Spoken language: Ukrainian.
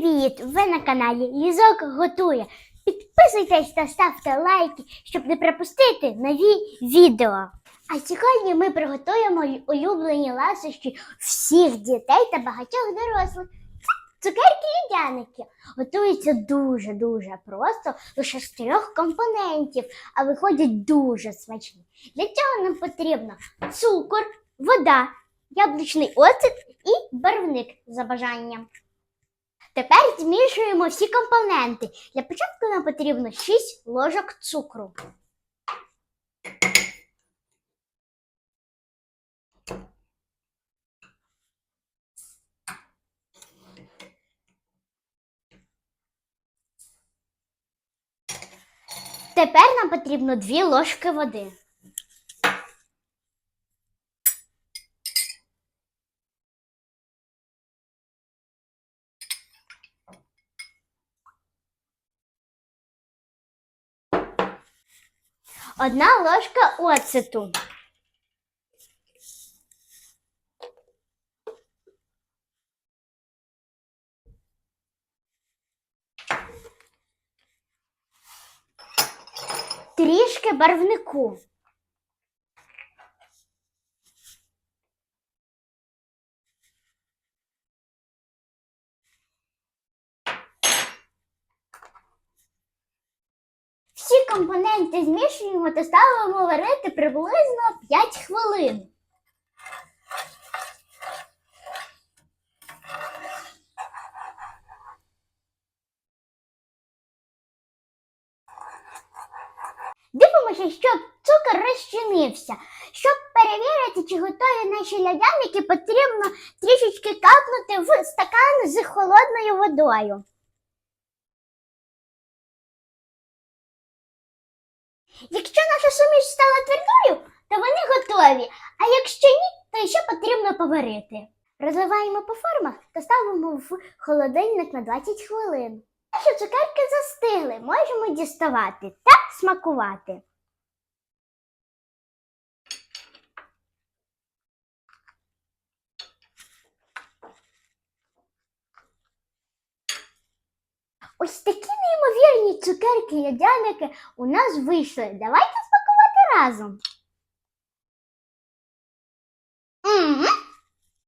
привіт! Ви на каналі Лізок готує. Підписуйтесь та ставте лайки, щоб не пропустити нові відео. А сьогодні ми приготуємо улюблені ласощі всіх дітей та багатьох дорослих. Це цукерки лідяники. Готуються дуже-дуже просто, лише з трьох компонентів, а виходять дуже смачні. Для цього нам потрібно цукор, вода, яблучний оцет і барвник за бажанням. Тепер змішуємо всі компоненти. Для початку нам потрібно 6 ложок цукру. Тепер нам потрібно 2 ложки води. Одна ложка оцету. Трішки барвнику. Всі компоненти змішуємо та ставимо варити приблизно 5 хвилин. Дивимося, щоб цукор розчинився. Щоб перевірити, чи готові наші лядяники, потрібно трішечки капнути в стакан з холодною водою. Якщо наша суміш стала твердою, то вони готові. А якщо ні, то ще потрібно поварити. Розливаємо по формах та ставимо в холодильник на 20 хвилин. Наші цукерки застигли, можемо діставати та смакувати. Ось такі неймовірні цукерки лядяники у нас вийшли. Давайте смакувати разом.